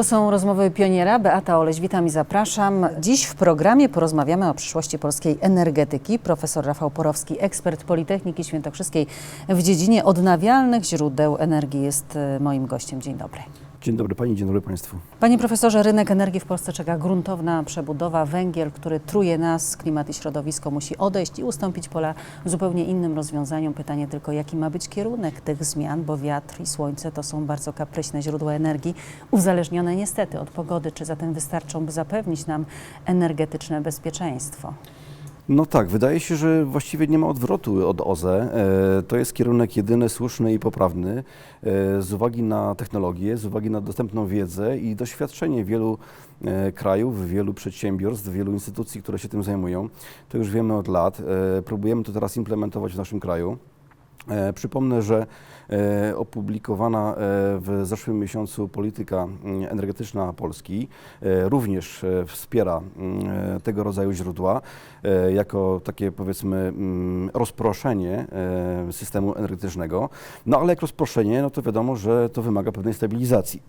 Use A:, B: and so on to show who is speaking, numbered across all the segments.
A: To są rozmowy pioniera. Beata Oleś, witam i zapraszam. Dziś w programie porozmawiamy o przyszłości polskiej energetyki. Profesor Rafał Porowski, ekspert Politechniki Świętokrzyskiej w dziedzinie odnawialnych źródeł energii jest e, moim gościem. Dzień dobry.
B: Dzień dobry Pani, dzień dobry Państwu.
A: Panie profesorze, rynek energii w Polsce czeka gruntowna przebudowa. Węgiel, który truje nas, klimat i środowisko musi odejść i ustąpić pola zupełnie innym rozwiązaniom. Pytanie tylko, jaki ma być kierunek tych zmian, bo wiatr i słońce to są bardzo kapryśne źródła energii, uzależnione niestety od pogody. Czy zatem wystarczą, by zapewnić nam energetyczne bezpieczeństwo?
B: No tak, wydaje się, że właściwie nie ma odwrotu od OZE. E, To jest kierunek jedyny, słuszny i poprawny e, z uwagi na technologię, z uwagi na dostępną wiedzę i doświadczenie wielu e, krajów, wielu przedsiębiorstw, wielu instytucji, które się tym zajmują. To już wiemy od lat. Próbujemy to teraz implementować w naszym kraju. Przypomnę, że opublikowana e, w zeszłym miesiącu polityka mm, energetyczna Polski e, również e, wspiera mm, e, tego rodzaju źródła e, jako takie powiedzmy mm, rozproszenie e, systemu energetycznego. No ale jak rozproszenie, no to wiadomo, że to wymaga pewnej stabilizacji.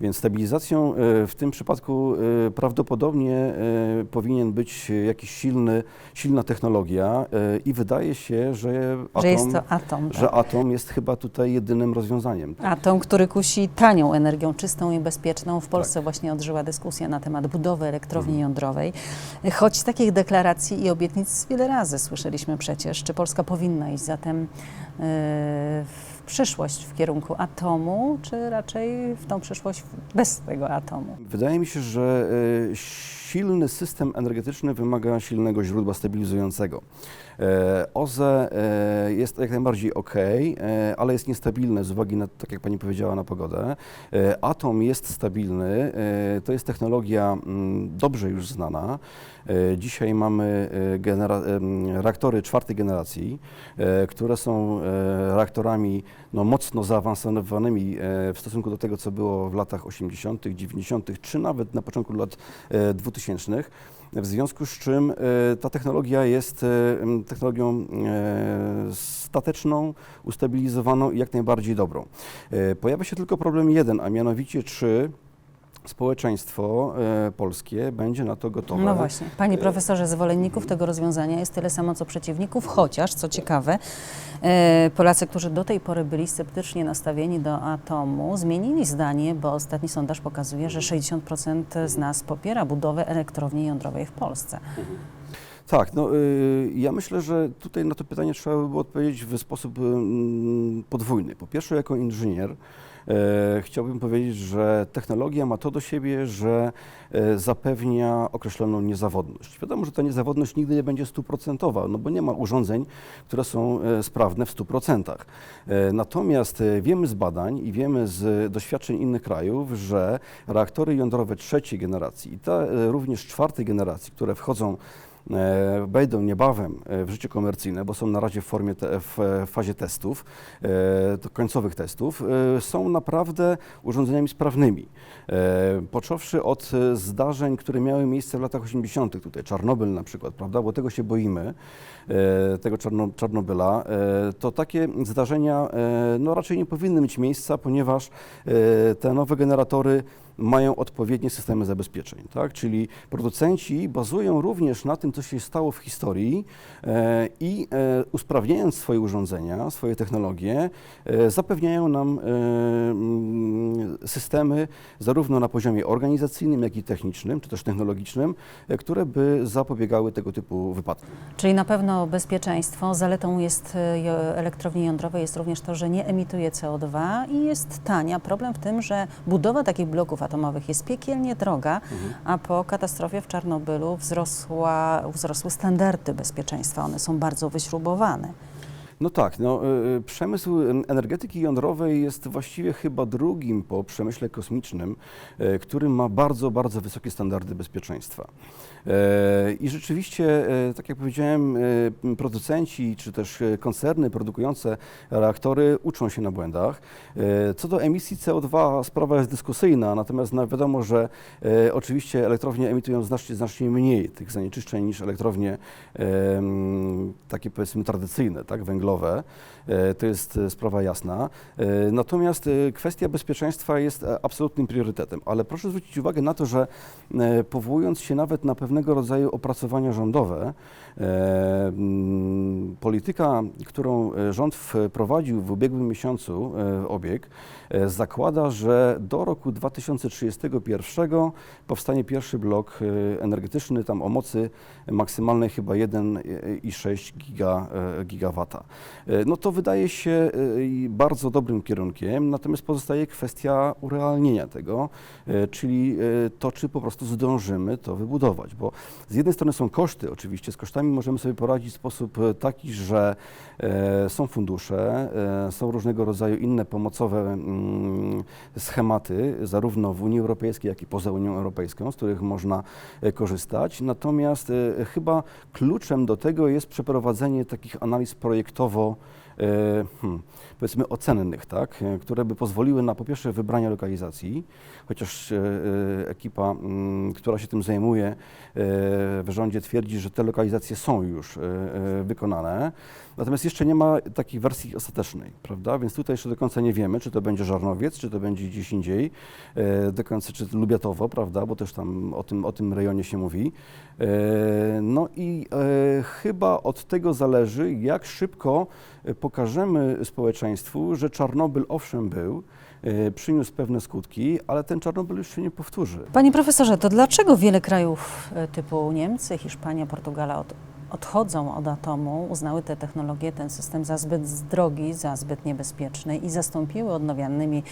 B: Więc stabilizacją e, w tym przypadku e, prawdopodobnie e, powinien być jakiś silny, silna technologia e, i wydaje się, że atom,
A: Że jest to atom.
B: że
A: tak?
B: atom jest chyba tutaj jedynym rozwiązaniem.
A: Atom, który kusi tanią energią, czystą i bezpieczną. W
B: Tak.
A: Polsce właśnie odżyła dyskusja na temat budowy elektrowni
B: Mhm.
A: jądrowej. Choć takich deklaracji i obietnic wiele razy słyszeliśmy przecież. Czy Polska powinna iść zatem yy, w przyszłość w kierunku atomu, czy raczej w tą przyszłość bez tego atomu?
B: Wydaje mi się, że e, silny system energetyczny wymaga silnego źródła stabilizującego. OZE e, jest jak najbardziej ok, e, ale jest niestabilne z uwagi na, tak jak Pani powiedziała, na pogodę. E, Atom jest stabilny, to jest technologia mm, dobrze już znana. Dzisiaj mamy reaktory czwartej generacji, które są reaktorami no, mocno zaawansowanymi w stosunku do tego, co było w latach 80., 90., czy nawet na początku lat 2000 tysięcznych, w związku z czym e, ta technologia jest e, technologią e, stateczną, ustabilizowaną i jak najbardziej dobrą. Pojawia się tylko problem jeden, a mianowicie czy społeczeństwo e, polskie będzie na to gotowe.
A: No właśnie. Panie profesorze, zwolenników tego rozwiązania jest tyle samo co przeciwników, chociaż, co ciekawe, e, Polacy, którzy do tej pory byli sceptycznie nastawieni do atomu, zmienili zdanie, bo ostatni sondaż pokazuje, że 60% z nas popiera budowę elektrowni jądrowej w Polsce.
B: Tak, no y, ja myślę, że tutaj na to pytanie trzeba by było odpowiedzieć w sposób mm, podwójny. Po pierwsze, jako inżynier chciałbym powiedzieć, że technologia ma to do siebie, że e, zapewnia określoną niezawodność. Wiadomo, że ta niezawodność nigdy nie będzie stuprocentowa, no bo nie ma urządzeń, które są e, sprawne w 100%. E, Natomiast e, wiemy z badań i wiemy z doświadczeń innych krajów, że reaktory jądrowe trzeciej generacji i te e, również czwartej generacji, które wchodzą e, wejdą niebawem e, w życie komercyjne, bo są na razie w formie te, w e, fazie testów, e, końcowych testów, e, są naprawdę urządzeniami sprawnymi. E, Począwszy od e, zdarzeń, które miały miejsce w latach 80., tutaj Czarnobyl na przykład, prawda, bo tego się boimy, e, tego Czarno, Czarnobyla, e, to takie zdarzenia e, no, raczej nie powinny mieć miejsca, ponieważ e, te nowe generatory mają odpowiednie systemy zabezpieczeń, tak? Czyli producenci bazują również na tym, co się stało w historii e, i e, usprawniając swoje urządzenia, swoje technologie, e, zapewniają nam e, mm, systemy zarówno na poziomie organizacyjnym, jak i technicznym, czy też technologicznym, e, które by zapobiegały tego typu wypadkom.
A: Czyli na pewno bezpieczeństwo. Zaletą jest e, elektrowni jądrowej jest również to, że nie emituje CO2 i jest tania. Problem w tym, że budowa takich bloków atomowych jest piekielnie droga, a po katastrofie w Czarnobylu wzrosła, wzrosły standardy bezpieczeństwa. One są bardzo wyśrubowane.
B: No tak, no, y, y, przemysł en- energetyki jądrowej jest właściwie chyba drugim po przemyśle kosmicznym, y, który ma bardzo, bardzo wysokie standardy bezpieczeństwa. I rzeczywiście, tak jak powiedziałem, producenci czy też koncerny produkujące reaktory uczą się na błędach. Co do emisji CO2 sprawa jest dyskusyjna, natomiast no, wiadomo, że oczywiście elektrownie emitują znacznie, znacznie mniej tych zanieczyszczeń niż elektrownie takie powiedzmy tradycyjne, tak, węglowe. Węglowe. E, To jest e, sprawa jasna. E, Natomiast kwestia bezpieczeństwa jest absolutnym priorytetem. Ale proszę zwrócić uwagę na to, że powołując się nawet na pewnego rodzaju opracowania rządowe, mm, polityka, którą rząd wprowadził w ubiegłym miesiącu obieg, zakłada, że do roku 2031 powstanie pierwszy blok energetyczny tam o mocy maksymalnej chyba 1,6 giga, gigawata. E, No to wydaje się e, bardzo dobrym kierunkiem, natomiast pozostaje kwestia urealnienia tego, e, czyli to, czy po prostu zdążymy to wybudować, bo z jednej strony są koszty, oczywiście z kosztami możemy sobie poradzić w sposób taki, że są fundusze, są różnego rodzaju inne pomocowe mm, schematy, zarówno w Unii Europejskiej, jak i poza Unią Europejską, z których można korzystać. Natomiast chyba kluczem do tego jest przeprowadzenie takich analiz projektowo e, hmm, powiedzmy ocennych, tak, e, które by pozwoliły na po pierwsze wybranie lokalizacji, chociaż e, e, ekipa, mm, która się tym zajmuje e, w rządzie twierdzi, że te lokalizacje są już e, e, wykonane, natomiast jeszcze nie ma takiej wersji ostatecznej, prawda, więc tutaj jeszcze do końca nie wiemy, czy to będzie Żarnowiec, czy to będzie gdzieś indziej, e, do końca, czy Lubiatowo, prawda, bo też tam o tym, o tym rejonie się mówi. E, No i e, chyba od tego zależy, jak szybko e, pokażemy społeczeństwu, że Czarnobyl owszem był, e, przyniósł pewne skutki, ale ten Czarnobyl już się nie powtórzy.
A: Panie profesorze, to dlaczego wiele krajów e, typu Niemcy, Hiszpania, Portugala od, odchodzą od atomu, uznały tę technologię, ten system za zbyt drogi, za zbyt niebezpieczny i zastąpiły odnawialnymi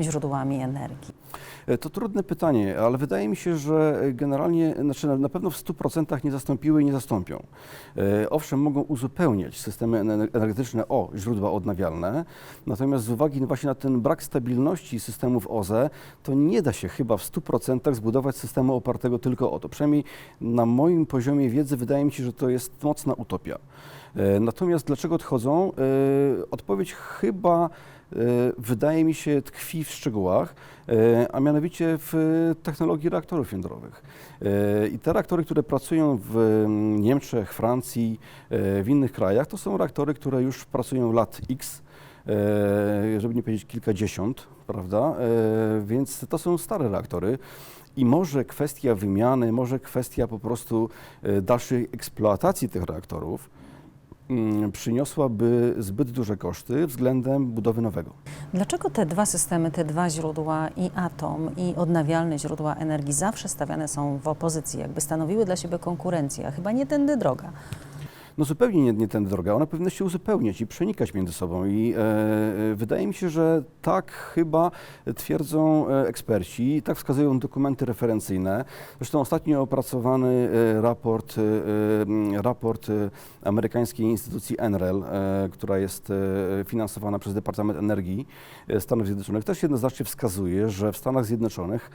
A: źródłami energii?
B: E, To trudne pytanie, ale wydaje mi się, że generalnie, znaczy na- pewno w 100% nie zastąpiły i nie zastąpią. E, Owszem, mogą uzupełniać systemy ener- energetyczne o źródła odnawialne, natomiast z uwagi właśnie na ten brak stabilności systemów OZE, to nie da się chyba w 100% zbudować systemu opartego tylko o to. Przynajmniej na moim poziomie wiedzy wydaje mi się, że to jest mocna utopia. E, Natomiast dlaczego odchodzą? E, Odpowiedź chyba e, wydaje mi się tkwi w szczegółach, a mianowicie w technologii reaktorów jądrowych. I te reaktory, które pracują w mm, Niemczech, Francji, w innych krajach, to są reaktory, które już pracują lat X, żeby nie powiedzieć kilkadziesiąt, prawda? E, Więc to są stare reaktory. I może kwestia wymiany, może kwestia po prostu e, dalszej eksploatacji tych reaktorów mm, przyniosłaby zbyt duże koszty względem budowy nowego.
A: Dlaczego te dwa systemy, te dwa źródła, i atom, i odnawialne źródła energii, zawsze stawiane są w opozycji, jakby stanowiły dla siebie konkurencję, a chyba nie tędy droga?
B: No zupełnie nie, nie tędy droga. One powinny się uzupełniać i przenikać między sobą. I e, e, wydaje mi się, że tak chyba twierdzą e, eksperci, tak wskazują dokumenty referencyjne. Zresztą ostatnio opracowany e, raport, raport amerykańskiej instytucji NREL, która jest finansowana przez Departament Energii Stanów Zjednoczonych, też jednoznacznie wskazuje, że w Stanach Zjednoczonych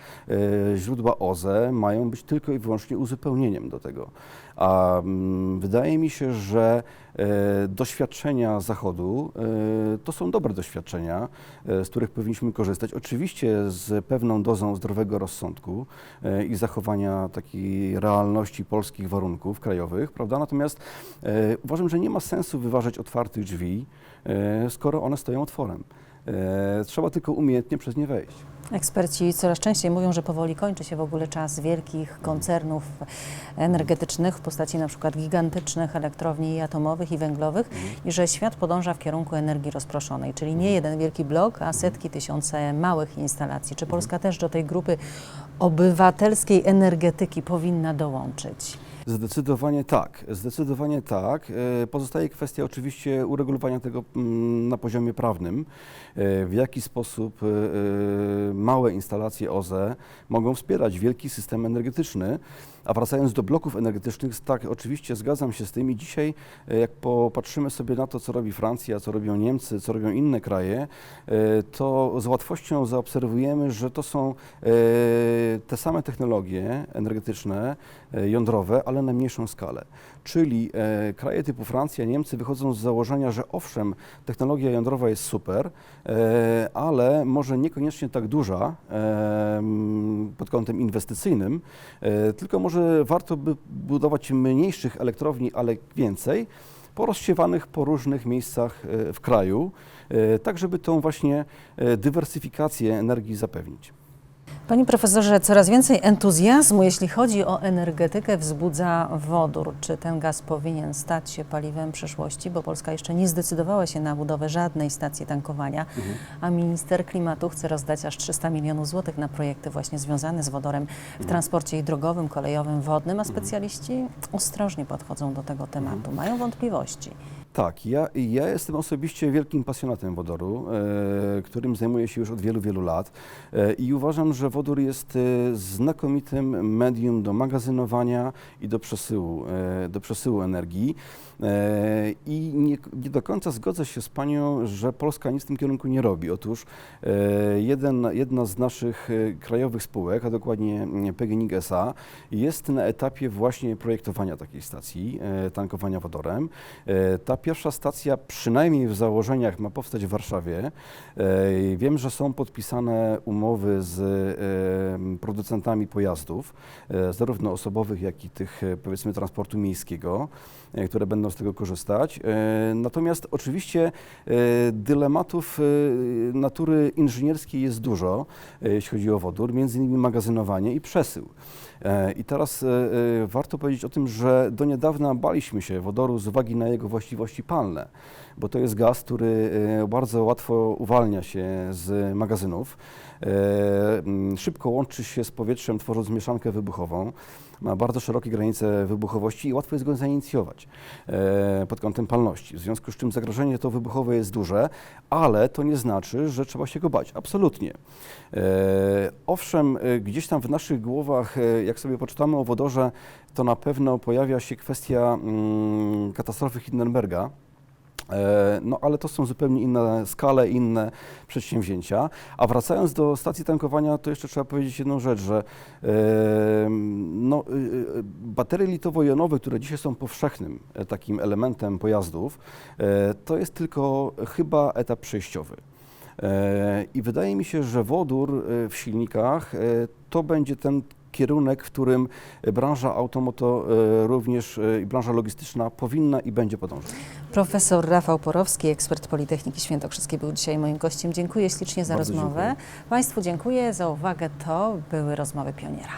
B: źródła OZE mają być tylko i wyłącznie uzupełnieniem do tego. A mm, wydaje mi się, że e, doświadczenia Zachodu e, to są dobre doświadczenia, e, z których powinniśmy korzystać. Oczywiście z pewną dozą zdrowego rozsądku i zachowania takiej realności polskich warunków krajowych, prawda? Natomiast uważam, że nie ma sensu wyważać otwartych drzwi, skoro one stoją otworem. Trzeba tylko umiejętnie przez nie wejść.
A: Eksperci coraz częściej mówią, że powoli kończy się w ogóle czas wielkich koncernów energetycznych w postaci na przykład gigantycznych elektrowni atomowych i węglowych i że świat podąża w kierunku energii rozproszonej, czyli nie jeden wielki blok, a setki, tysiące małych instalacji. Czy Polska też do tej grupy obywatelskiej energetyki powinna dołączyć?
B: Zdecydowanie tak, zdecydowanie tak. E, Pozostaje kwestia oczywiście uregulowania tego mm, na poziomie prawnym, e, w jaki sposób e, małe instalacje OZE mogą wspierać wielki system energetyczny. A wracając do bloków energetycznych, tak, oczywiście zgadzam się z tym i dzisiaj, e, jak popatrzymy sobie na to, co robi Francja, co robią Niemcy, co robią inne kraje, e, to z łatwością zaobserwujemy, że to są e, te same technologie energetyczne, jądrowe, ale na mniejszą skalę. Czyli e, kraje typu Francja, Niemcy wychodzą z założenia, że owszem, technologia jądrowa jest super, e, ale może niekoniecznie tak duża e, pod kątem inwestycyjnym, e, tylko może warto by budować mniejszych elektrowni, ale więcej, porozsiewanych po różnych miejscach e, w kraju, e, tak żeby tą właśnie e, dywersyfikację energii zapewnić.
A: Panie profesorze, coraz więcej entuzjazmu, jeśli chodzi o energetykę, wzbudza wodór. Czy ten gaz powinien stać się paliwem przyszłości? Bo Polska jeszcze nie zdecydowała się na budowę żadnej stacji tankowania, a minister klimatu chce rozdać aż 300 milionów złotych na projekty właśnie związane z wodorem w transporcie drogowym, kolejowym, wodnym, a specjaliści ostrożnie podchodzą do tego tematu, mają wątpliwości.
B: Tak, ja, ja jestem osobiście wielkim pasjonatem wodoru, e, którym zajmuję się już od wielu, wielu lat e, i uważam, że wodór jest e, znakomitym medium do magazynowania i do przesyłu, e, do przesyłu energii. E, I nie, nie do końca zgodzę się z Panią, że Polska nic w tym kierunku nie robi. Otóż e, jeden, jedna z naszych e, krajowych spółek, a dokładnie mm, PGNiG SA, jest na etapie właśnie projektowania takiej stacji tankowania wodorem. Ta pierwsza stacja, przynajmniej w założeniach, ma powstać w Warszawie. Wiem, że są podpisane umowy z producentami pojazdów, zarówno osobowych, jak i tych, powiedzmy, transportu miejskiego, które będą z tego korzystać. E, Natomiast oczywiście e, dylematów e, natury inżynierskiej jest dużo, e, jeśli chodzi o wodór, między innymi magazynowanie i przesył. E, I teraz e, e, warto powiedzieć o tym, że do niedawna baliśmy się wodoru z uwagi na jego właściwości palne, bo to jest gaz, który bardzo łatwo uwalnia się z magazynów, szybko łączy się z powietrzem, tworząc mieszankę wybuchową. Ma bardzo szerokie granice wybuchowości i łatwo jest go zainicjować e, pod kątem palności. W związku z czym zagrożenie to wybuchowe jest duże, ale to nie znaczy, że trzeba się go bać. Absolutnie. E, owszem, gdzieś tam w naszych głowach, jak sobie poczytamy o wodorze, to na pewno pojawia się kwestia mm, katastrofy Hindenberga. E, No, ale to są zupełnie inne skale, inne przedsięwzięcia. A wracając do stacji tankowania, to jeszcze trzeba powiedzieć jedną rzecz, że no, y, y, baterie litowo-jonowe, które dzisiaj są powszechnym e, takim elementem pojazdów, e, to jest tylko chyba etap przejściowy. I wydaje mi się, że wodór w silnikach to będzie ten kierunek, w którym branża automoto e, również e, i branża logistyczna powinna i będzie podążać.
A: Profesor Rafał Porowski, ekspert Politechniki Świętokrzyskiej, był dzisiaj moim gościem. Dziękuję ślicznie za
B: Bardzo
A: rozmowę.
B: dziękuję.
A: Państwu dziękuję za uwagę. To były rozmowy pioniera.